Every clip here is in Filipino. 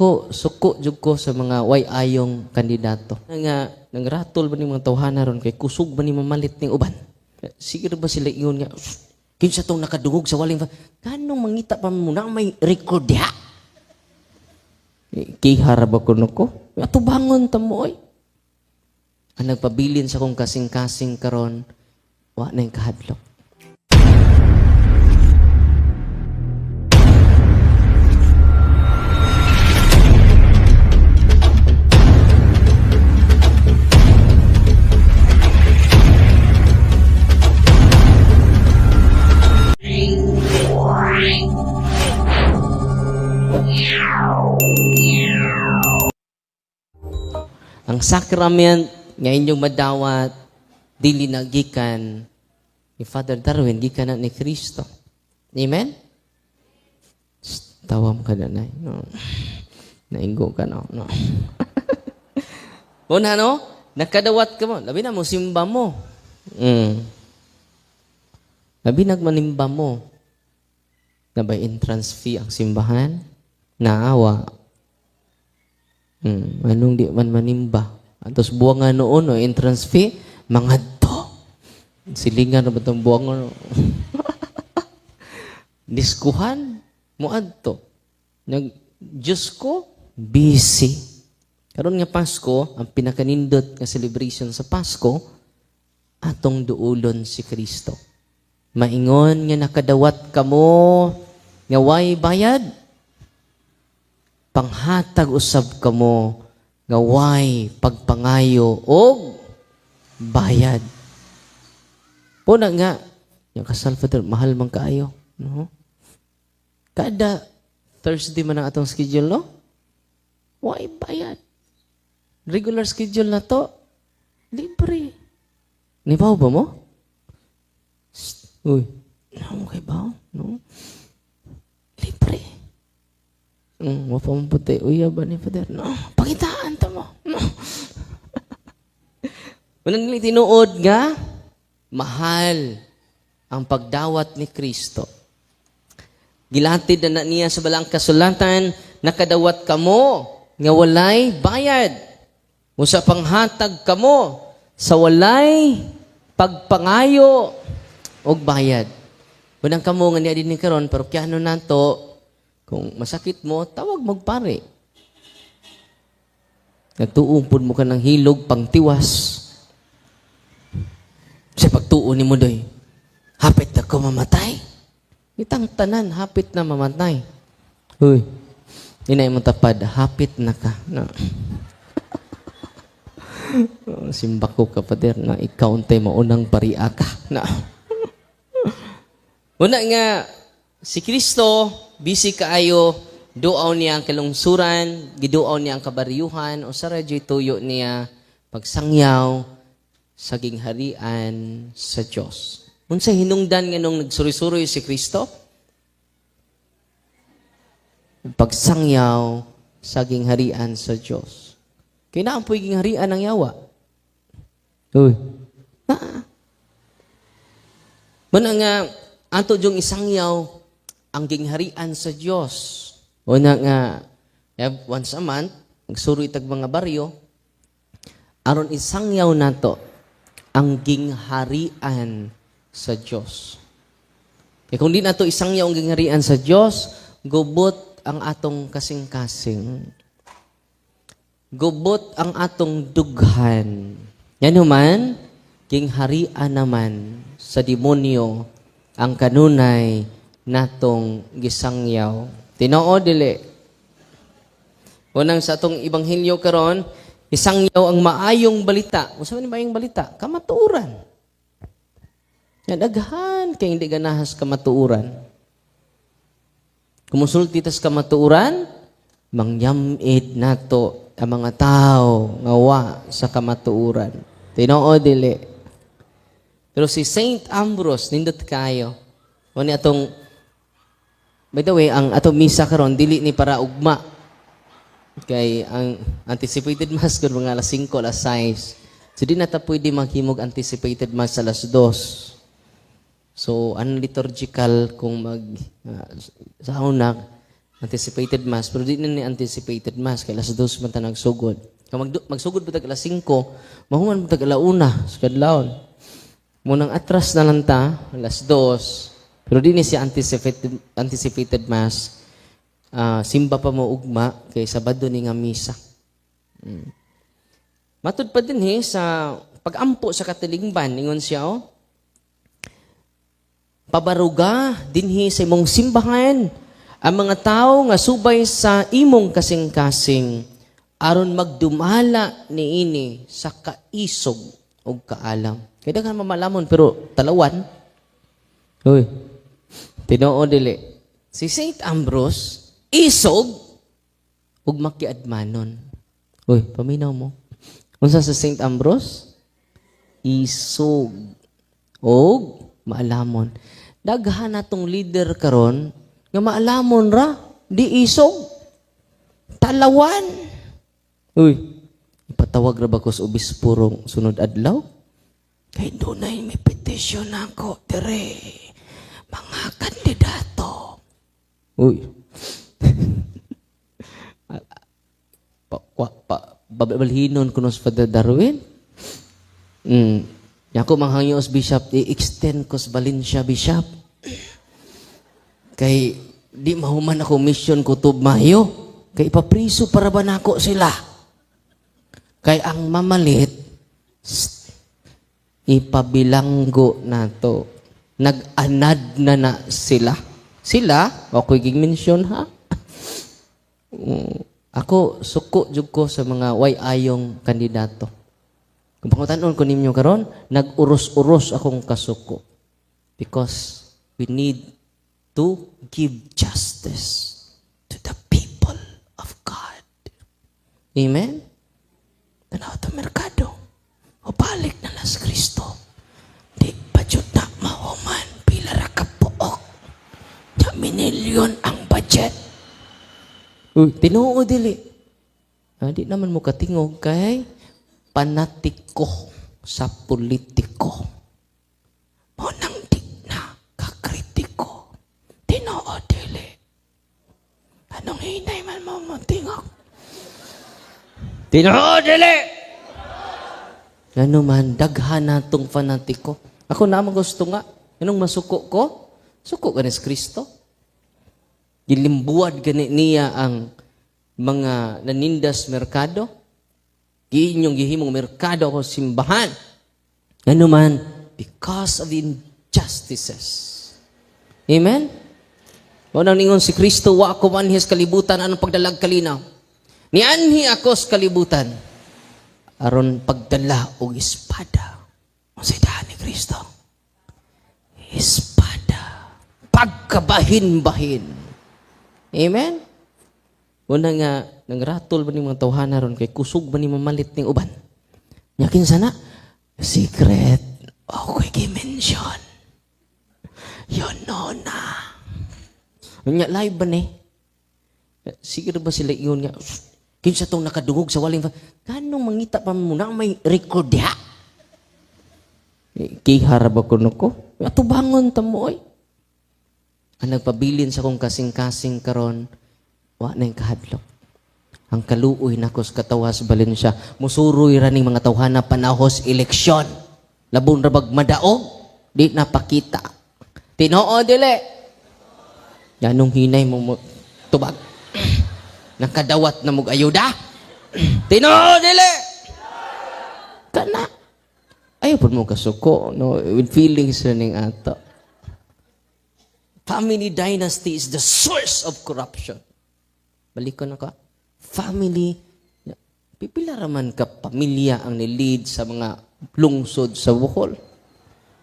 ako suko jud ko sa mga way ayong kandidato. Nga nangratol ba ni mga tawhana ron kay kusog ba ni mamalit ning uban. Sige ba sila ingon nga "Shh, kinsa tong nakadungog sa waling fa-" kanong mangita pa mo na may record diha. Kihara ba ko ko? Ato bangon ta mo oy. Ang nagpabilin sa kong kasing-kasing karon wa na yung kahadlok. Ang sacrament nga inyong madawat dili na gikan ni Father Darwin gikan na ni Kristo. Amen? Shh, Tawam ka na na. No. Nainggo ka na. No. Una no? Nakadawat ka mo. Labi na mo, simba mo. Mm. Labi nagmanimba mo. Na by entrance fee ang simbahan? Naawa. Hmm, anong di man manimba. Atos buwangan noon, no, entrance fee, mga to. Silingan na ba itong buwangan? No? Diskuhan, muadto. Nag, Diyos ko, busy. Karon nga Pasko, ang pinakanindot nga celebration sa Pasko, atong duulon si Kristo. Maingon nga nakadawat kamo, nga way bayad, panghatag usab kamo nga way pagpangayo og bayad. Puna nga, yung kasal father, mahal man kaayo. No? Kada Thursday man ang atong schedule, no? Why bayad? Regular schedule na to, libre. Nibaw ba mo? Uy, ano kay ba? No? Mm, wapa mo puti. Uy, ba ni Father? No, pakitaan ta mo. No. Unang tinuod nga, mahal ang pagdawat ni Kristo. Gilatid na na niya sa balang kasulatan, nakadawat kamo, nga walay bayad. Usa panghatag kamo, sa walay pagpangayo og bayad. Unang kamo nga niya din karon, pero kyano nato, kung masakit mo, tawag magpare. Nagtuong pud mo ka ng hilog, pangtiwas. Sa pagtuon ni mo doy, hapit na ko mamatay. Itang tanan, hapit na mamatay. Uy, inay mo tapad, hapit na ka. No. Oh, Simba ko kapader na ikaw untay maunang paria ka. Na. Una nga, si Kristo, busy kaayo, duaw niya ang kalungsuran, giduaw niya ang kabaryuhan, o sa radyo tuyo niya pagsangyaw sa gingharian sa Diyos. Unsa hinungdan nga nung nagsuri-suri si Kristo? Pagsangyaw sa gingharian sa Diyos. Kaya na ang po'y gingharian ng yawa. Uy. Na. Muna nga, ato yung isangyaw ang gingharian sa Diyos. Una nga, eh, once a month, nagsuro itag mga baryo, aron isangyaw nato ang gingharian sa Diyos. Kaya kung di nato isangyaw ang gingharian sa Diyos, gubot ang atong kasing-kasing. Gubot ang atong dughan. Yan human, gingharian naman sa demonyo ang kanunay natong gisangyaw. Tinoo dili. Unang sa atong ibanghilyo karon, isangyaw ang maayong balita. Unsa man maayong balita? Kamatuoran. Nga daghan kay hindi ganahas kamatuoran. Kumusulti tas kamatuoran, mangyamid nato ang mga tao nga wa sa kamatuoran. Tinoo dili. Pero si Saint Ambrose nindot kayo. O ni atong By the way, ang atong misa karon dili ni para ugma. Kay ang anticipated mass kun mga alas 5 alas 6. So di na ta pwede maghimog anticipated mass alas 2. So, unliturgical kung mag uh, sa una Anticipated mass. Pero di na ni anticipated mass. Kaya alas dos man ta nagsugod. Kung mag magsugod pa tag alas 5, mahuman mo tag alauna sa kadlawon. Munang atras na lang ta, alas dos. Pero di ni siya anticipated, anticipated mass. Ah, simba pa mo ugma kay Sabado ni nga misa. Mm. Matud pa din he, sa pagampo sa katilingban, ingon siya oh, pabaruga dinhi sa imong simbahan ang mga tao nga subay sa imong kasing-kasing aron magdumala niini sa kaisog o kaalam. Kaya daghan mamalamon pero talawan. Uy. Tinoo dili. Si Saint Ambrose isog ug makiadmanon. Uy, paminaw mo. Unsa sa Saint Ambrose? Isog og maalamon. Daghan natong leader karon nga maalamon ra di isog. Talawan. Uy, ipatawag ra ba ko sa obispo sunod adlaw? Kay dunay may petition ako dire. Mga kandidato. Uy. pa, pa, pa, babalhinon ko nos Father Darwin. Mm. Yako manghangyo os bishop, i-extend ko sa Valencia bishop. Kay di mahuman ako mission ko tub mayo. Kay ipapriso para ba nako sila? Kay ang mamalit, ipabilanggo nato. Nag-anad na na sila. Sila, ako yung mention ha? Mm, ako, suko jud ko sa mga way ayong kandidato. Kung pangutanon ko ninyo karon, nag-uros-uros akong kasuko. Because we need to give justice to the people of God. Amen? Tanaw to merkado. O balik na las Kristo. Tinuo dili. Ah, naman mo katingog kay panatiko sa politiko. Mo nang di na kakritiko. Tinoo dili. Anong hinay man mo mo tingog? Tinoo dili! Ano man, daghan na tong fanatiko. Ako naman gusto nga. Anong masuko ko? Suko ka ni Kristo. Gilimbuad gani niya ang mga nanindas merkado. Giinyong gihimong merkado ako simbahan. Ano man, because of injustices. Amen? Mao nang ningon si Kristo, wa ako manhis kalibutan anong pagdalag kalinaw. Nianhi ako sa kalibutan aron pagdala og espada. Ang sidahan ni Kristo. Espada. Pagkabahin-bahin. Amen? Una nga, nangratol ba ni mga tawhana ron kay kusog ba ni mamalit ning uban? Yakin sana, secret, okay gimension. Yun no na. Nya live ba ni? Sige ba sila iyon nga, kinsa tong nakadungog sa waling, kanong mangita pa mo na may record? Eh, Kihara ba ko ko? Ato bangon ta mo oy. Ang nagpabilin sa kong kasing-kasing karon, wa na yung kahadlok. Ang kaluoy na ko sa katawas Valencia, musuroy ra ning mga tawhana panahos eleksyon. Labon ra bag madaog, di napakita. Tinoo dili. Yanong hinay mo tubag. Nakadawat na mog ayuda. Tinoo dili. Kana. Ayaw po mo kasuko, no? With feelings ning ato. Family dynasty is the source of corruption. Balik ko na ka. Family, pipila raman ka pamilya ang nilid sa mga lungsod sa Bohol.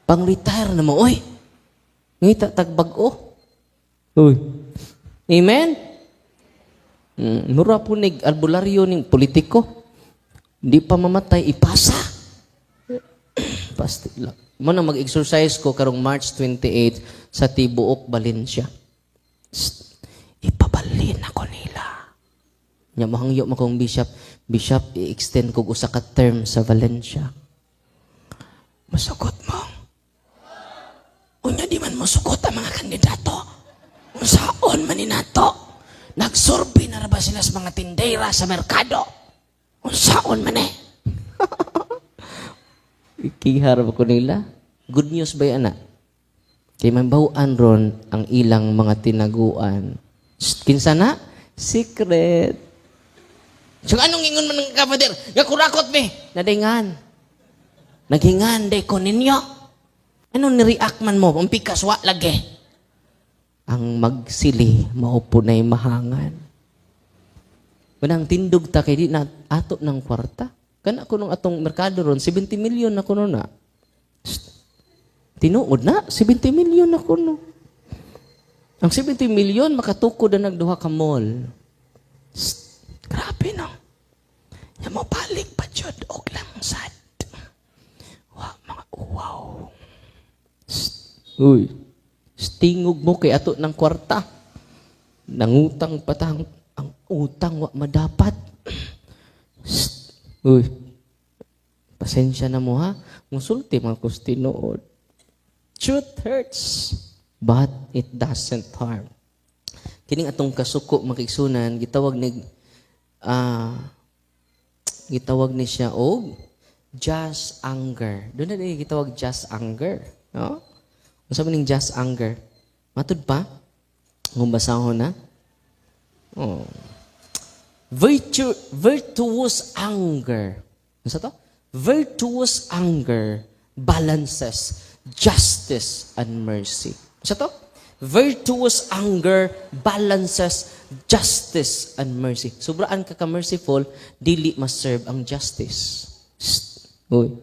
Pang-retire na mo, oy. Ngita tagbag-o. Uy. Amen? Mm, mura po nig albularyo ning politiko. Hindi pa mamatay, ipasa. Pasti lang. Mo na mag-exercise ko karong March 28 sa Tibuok, Valencia. Psst, ipabalin ako nila. Nya mahangyo mo kong bishop, bishop i-extend ko usa ka term sa Valencia. Masugot mo. Unya di man masugot ang mga kandidato. Unsaon man ni nato. nagsurvey na ra ba sila sa mga tindera sa merkado? Unsaon man eh? Ikihar ko nila. Good news ba yan, anak? Kay mabawaan ron ang ilang mga tinaguan. Kinsa na? Secret. So anong ingon man ng kapader? Nga kurakot me. Nadingan. Naghingan day ko ninyo. Ano ni-react man mo? Ang pikaswa lagi. Ang magsili, maupo na'y mahangan. Manang tindog ta kay di na ato ng kwarta. Kana ko nung atong merkado ron, 70 million na kuno na. Tinuod na, 70 million na kuno. Ang 70 million, makatukod na nagduha ka mall. Grabe no. Nya mo balik pa jud og langsad. Wa mga. Shh. Uy. Stingog mo kay ato ng kwarta. Nangutang patang ang utang wa madapat. Uy. Pasensya na mo ha. Musulti mga kustinood. Truth hurts, but it doesn't harm. Kining atong kasuko makigsunan gitawag ni ah gitawag ni siya og just anger. Doon na din gitawag just anger, no? Unsa man ning just anger? Matud pa? Kung basahon na? Oh. Virtue, virtuous anger. Ano to? Virtuous anger balances justice and mercy. Ano to? Virtuous anger balances justice and mercy. Sobraan ka ka-merciful, dili ma-serve ang justice. Shh. Uy.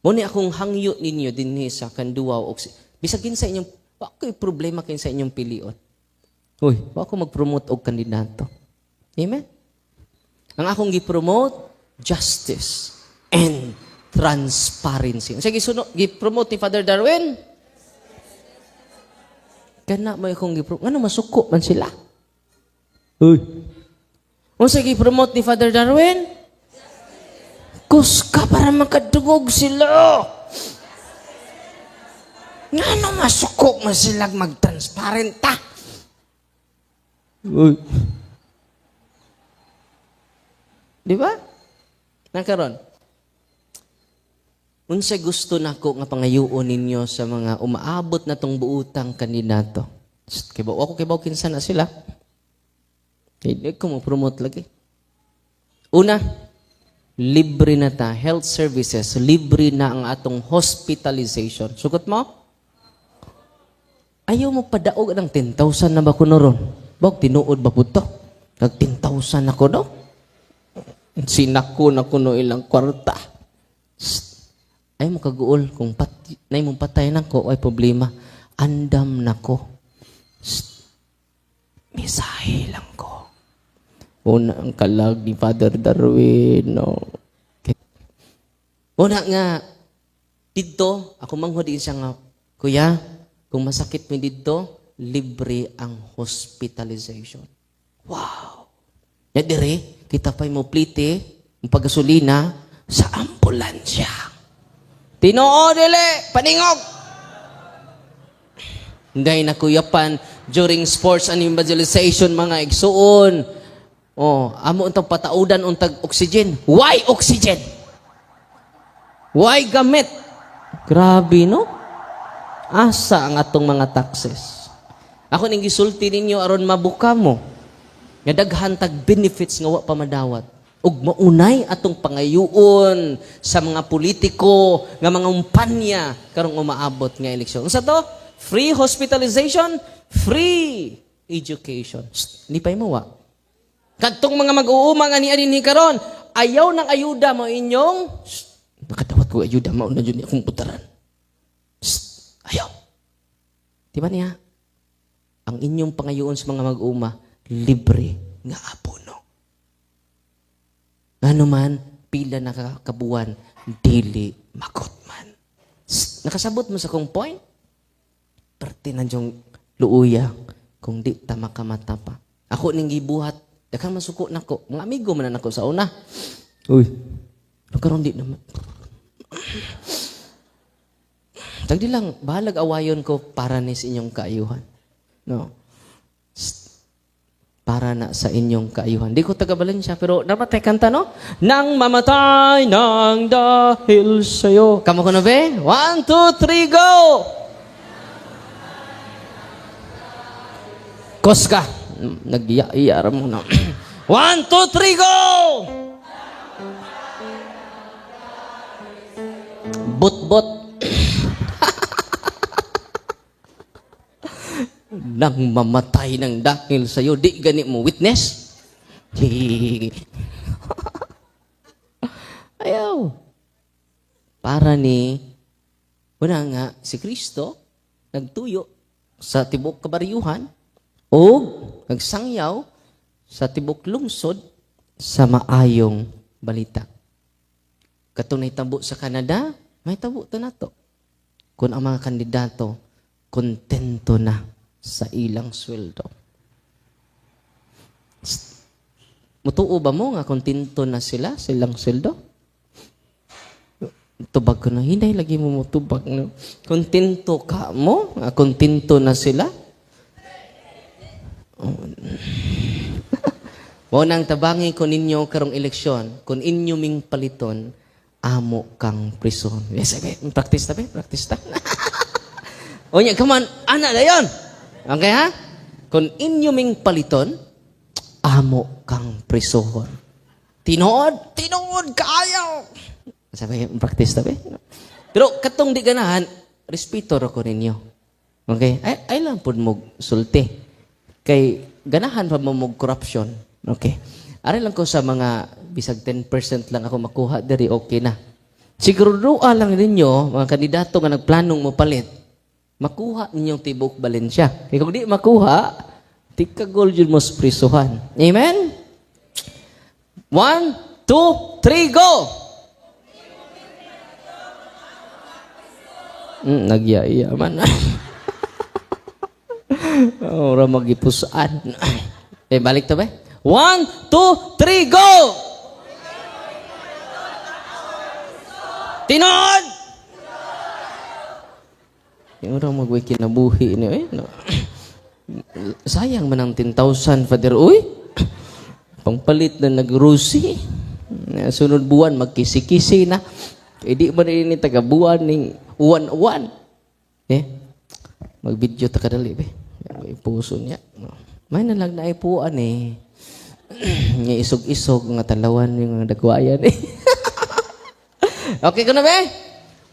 Muna akong hangyo ninyo dinhi sa kanduaw o bisagin sa inyong wa problema kayo sa inyong piliot. Uy, wa ako mag-promote og kandidato. Amen? Ang akong gi-promote, justice and transparency. Sige, suno, gi-promote ni Father Darwin? Kana mo akong gi-promote. Ano, masuko man sila. Uy. Kung sige, promote ni Father Darwin? Kuska para makadungog sila. Nga ano masuko man sila mag-transparent ta? Uy. Di ba? Nakaroon. Unsay gusto nako nga pangayuon ninyo sa mga umaabot na tong buutang kandidato. Kay ako kay kinsa na sila. Hindi ko mo promote lagi. Una, libre na ta health services, libre na ang atong hospitalization. Sugot mo? Ayaw mo padaog ng 10,000 na ba kuno ron? Bog tinuod ba puto? Nag 10,000 ako no? Sinako na kuno ilang kwarta. Ay mo kaguol kung pat nay mong patay na ko ay problema. Andam nako. Shh. Misahe lang ko. Una ang kalag ni Father Darwin. No. Una nga, dito, ako manghodin siya nga, Kuya, kung masakit mi dito, libre ang hospitalization. Wow! Ya dire, kita pa'y mo plite, ang pagasolina, sa ambulansya. Tinoo dili, paningog! Ngay na kuyapan during sports and evangelization mga igsuon. Oh, amo untang pataudan untag oxygen. Why oxygen? Why gamit? Grabe no? Asa ang atong mga taxes? Ako ning gisulti ninyo aron mabuka mo. Nga daghan tag benefits nga wa pa madawat. Ug maunay atong pangayuon sa mga politiko nga mga umpanya karong umaabot nga eleksyon. Unsa to? Free hospitalization, free education. Ni pay mo wa. Kadtong mga mag-uuma nga ni ani karon, ayaw ng ayuda mo inyong nakadawat ko ayuda mao na jud ni akong putaran. Ayaw. Di ba niya? Ang inyong pangayoon sa mga mag-uma, libre nga abono. Ano man, pila na ka- kabuan, dili makot man. Nakasabot mo sa kong point? Parte na yung luuya kung di ta makamata pa. Ako ning gibuhat, daghang masuko nako. Mga amigo man na nako sa una. Uy, nagkaroon di naman. Tagdi lang, bahalag awayon ko para ni sa inyong kaayuhan. No. Para na sa inyong kaayuhan. Di ko taga Valencia, pero dapat tayo kanta, no? Nang mamatay ng dahil sa'yo. Kamo ko na, be? One, two, three, go! Kos ka. Nag-iya-iya mo na. One, two, three, go! Bot-bot. Nang mamatay ng dahil sa'yo, di gani mo witness? Ayaw. Para ni, una nga, si Kristo, nagtuyo sa tibok kabaryuhan, o nagsangyaw sa tibok lungsod sa maayong balita. Katong nahitabo sa Canada, may tabo to na to. Kung ang mga kandidato, kontento na sa ilang sweldo. Mutuo ba mo nga kontento na sila sa ilang sweldo? Tubag ko na, hinay lagi mo mutubag. No? Kontento ka mo? Nga kontento na sila? Mo nang tabangi ko ninyo karong eleksyon, kung inyo ming paliton, amo kang prison. Yes, okay. Practice ta, be? Practice ta. o niya, come on, ana na yon. Okay, ha? Kung inyo ming paliton, amo kang prison. Tinood, tinood, kaayaw. Sabi, practice ta, be? Pero katong di ganahan, respeto ra ko ninyo. Okay? Ay, ay lang po mo sulti. Kay ganahan pa mo mo corruption. Okay. Ari lang ko sa mga bisag 10% lang ako makuha diri okay na. Siguraduha lang ninyo mga kandidato nga nagplanong mo palit. Makuha ninyong tibok Valencia. Kay kung di makuha, tikagol yun mo prisuhan. Amen? One, two, three, go! Mm, nagyaya man. Ora magipusaan. eh, balik to ba? One, two, three, go! Tinod! Yung orang magway kinabuhi niyo eh. No. Sayang man ang 10,000, Father. Uy! Pangpalit na nagrusi. Sunod buwan, magkisi-kisi na. Hindi ba rin ni taga-buwan ni uwan-uwan? Eh? Mag-video ta kadali, be. May puso niya. May nalang na ipuan eh. Nga isog-isog nga talawan yung dagwayan eh. okay ko na be?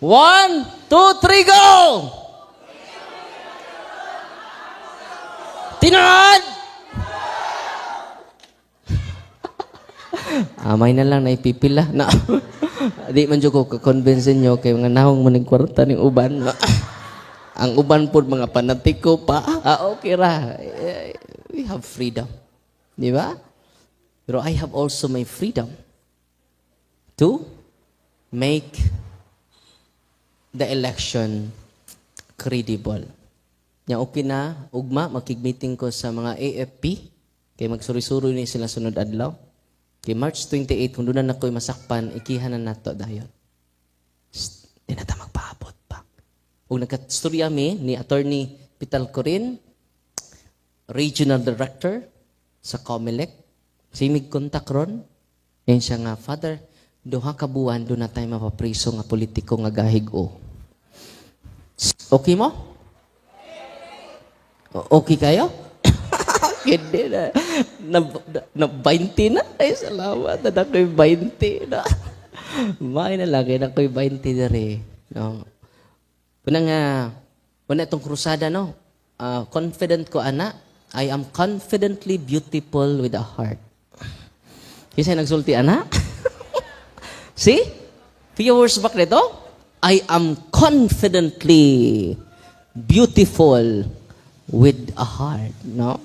One, two, three, go! Tinod! Amay na lang na ipipila. Na, di man ko kakonbensin nyo kay mga nahong manig kwarta ng uban. Ang uban po mga panatiko pa. Ah, okay ra. Eh, We have freedom. Di ba? Pero I have also my freedom to make the election credible. Nya okay na, ugma, makig-meeting ko sa mga AFP, kay magsuri-suri ni sila sunod adlaw. Kay March 28, kung doon na ako'y masakpan, ikihan na nato dayon. Di na magpaabot pa. Ug nagkastorya mi ni Attorney Pital Corin, Regional Director sa COMELEC, simig kontak ron, yan siya nga, Father, duha ka buwan, doon na tayo mapapriso nga politiko nga gahig o. Okay mo? Okay kayo? Hindi na. Na, na, na 20 na. Ay, salamat. Na ako'y 20 na. May na lagi na ako'y 20 na rin. No? Una nga, una itong krusada, no? Ah, confident ko, ana, I am confidently beautiful with a heart. Kasi nagsulti, ana? See? Few words back nito. I am confidently beautiful with a heart. No?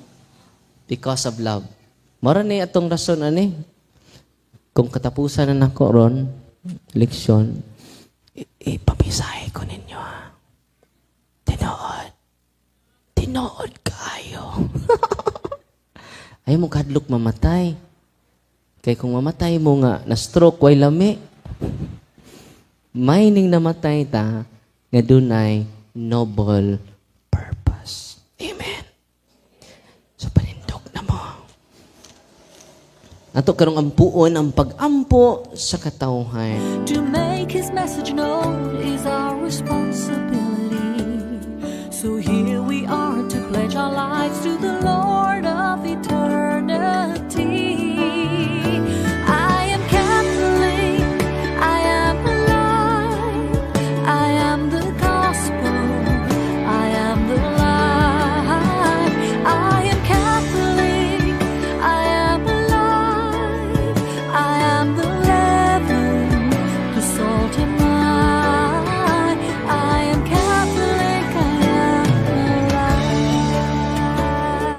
Because of love. Mara ni atong rason ani. Kung katapusan na nako ron, leksyon, ipapisahe ko ninyo. ha. Tinood. Tinood kayo. Ayaw mo kadlok mamatay. Kay kung mamatay mo nga, na-stroke, way lami. May ning namatay ta, nga dunay noble Ato karong ampuon ang pagampo sa katawhan. To make his message known is our responsibility. So here we are to pledge our lives to the Lord of eternity.